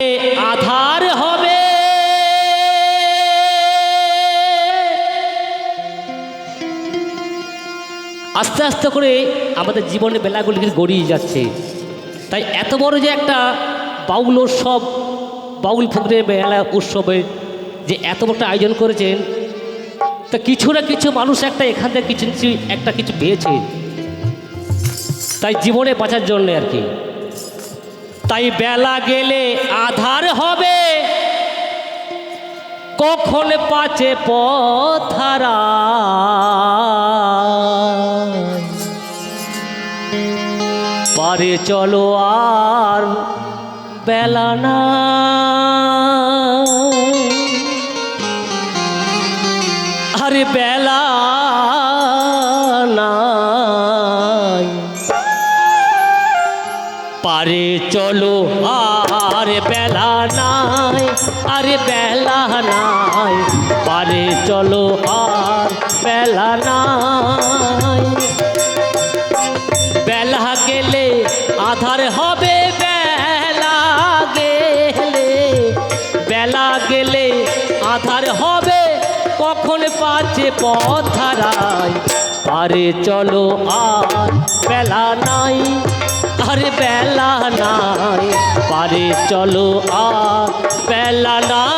আধার হবে। আস্তে আস্তে করে আমাদের জীবনের বেলাগুলি গড়িয়ে যাচ্ছে। তাই এত বড় যে একটা বাউল উৎসব, বাউল ফকরের মেলা উৎসবে যে এত বড় আয়োজন করেছেন, তা কিছু না কিছু মানুষ একটা এখান থেকে কিছু কিছু, একটা কিছু পেয়েছে। তাই জীবনে বাঁচার জন্য আর কি। তাই বেলা গেলে আধার হবে। কখন পাচে পথারা পারে চলো আর বেলা না। আরে বেলা পারে চলো, আরে বেলা নাই, আরে বেলা নাই। আরে চলো, আর বেলা নাই। বেলা গেলে আধার হবে, বেলা গেলে। বেলা গেলে আধার হবে, কখন পাচ্ছে পথারায় আরে চলো, আর বেলা নাই আরে বেলা নাই পারে চলো আর বেলা নাই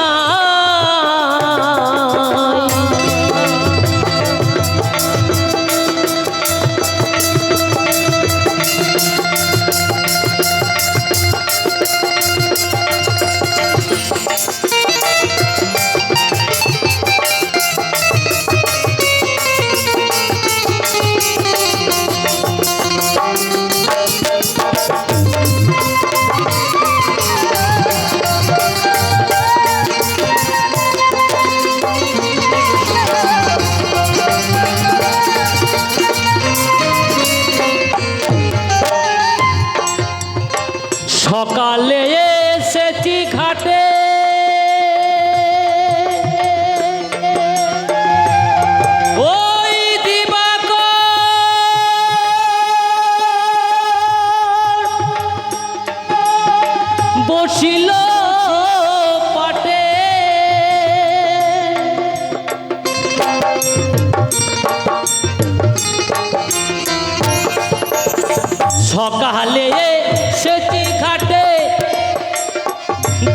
ঘাটে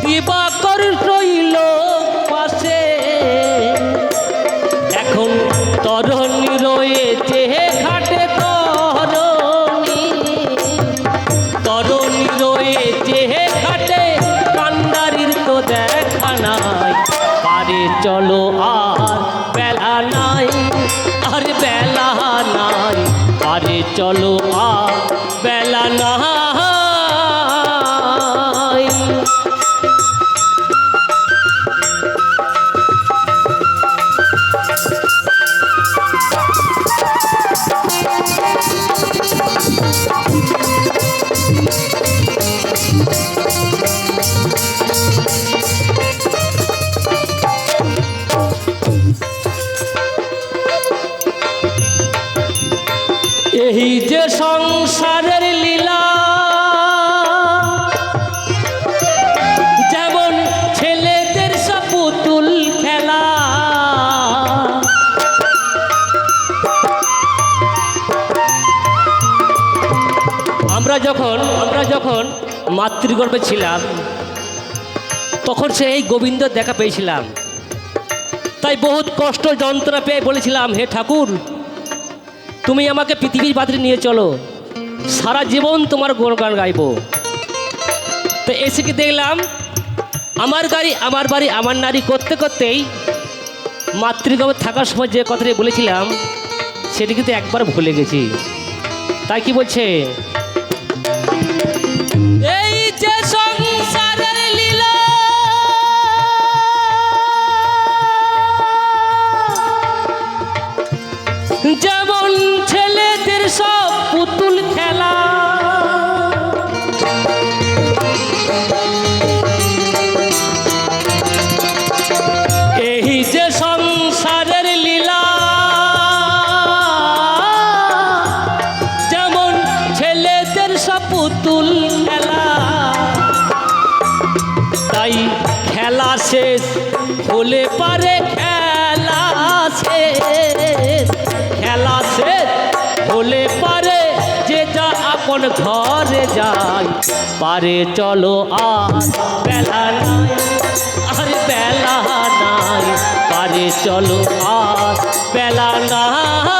দিবাকর রইল পাশে। এখন তরণী রয়েছে ঘাটে তরণী। তরণী রয়েছে ঘাটে কান্ডারির তো দেখা নাই। পারে চলো আর বেলা নাই, আর বেলা নাই। পারে চলো আর যখন, আমরা যখন মাতৃগর্ভে ছিলাম, তখন সে এই গোবিন্দ দেখা পেয়েছিলাম। তাই বহুত কষ্ট, যন্ত্রণা পেয়ে বলেছিলাম, হে ঠাকুর, তুমি আমাকে পৃথিবীর বাদরে নিয়ে চলো। সারা জীবন তোমার গুণগান গাইব। তো এসে কি দেখলাম, আমার গাড়ি, আমার বাড়ি, আমার নারী করতে করতেই মাতৃগর্ভে থাকার সময় যে কথাটি বলেছিলাম, সেটি কিন্তু একবার ভুলে গেছি। তাই কি বলছে? যে তাই খেলা শেষ, হলে পারে খেলা শেষ। খেলা শেষ, হলে পারে, যে যা আপন ঘরে যায়, পারে চলো আর বেলা নাই, আর বেলা নাই, পারে চলো আর বেলা নাই।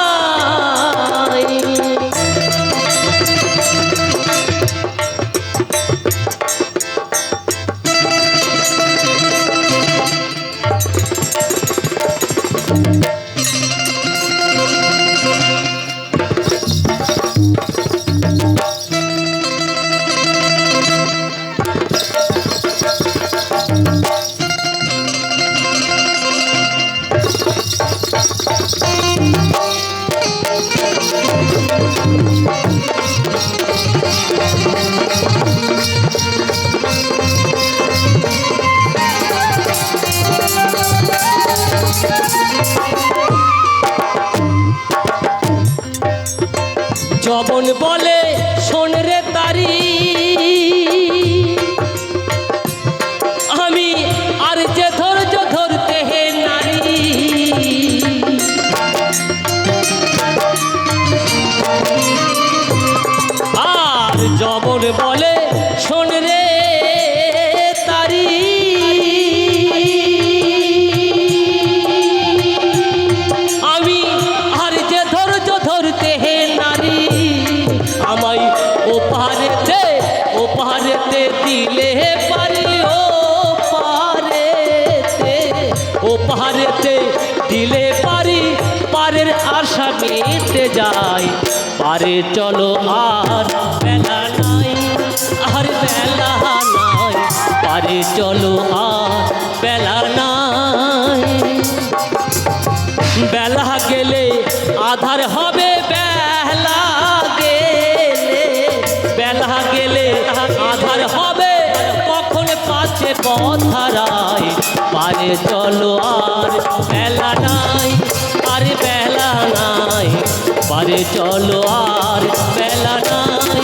পারেতে দিলে পারি, পারের আশা মেটে যায়। পারে চলো আর বেলা নাই, আর বেলা নাই। পারে চলো আর বেলা নাই। বেলা গেলে আধার হবে, বেলা গেলে। বেলা গেলে আধার হবে, কখন পাচ্ছে পথারায় পারে চলো আর বেলা নাই, আর বেলা নাই। পারে চলো আর বেলা নাই,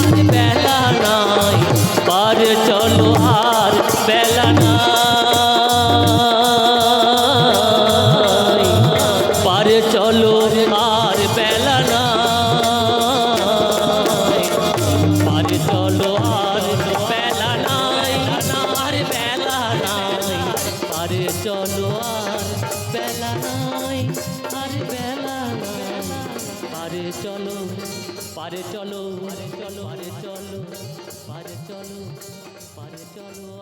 আর বেলা নাই। পারে চলো আর বেলা নাই। পারে চলো পারে চলো পারে চলো পারে চলো পারে চলো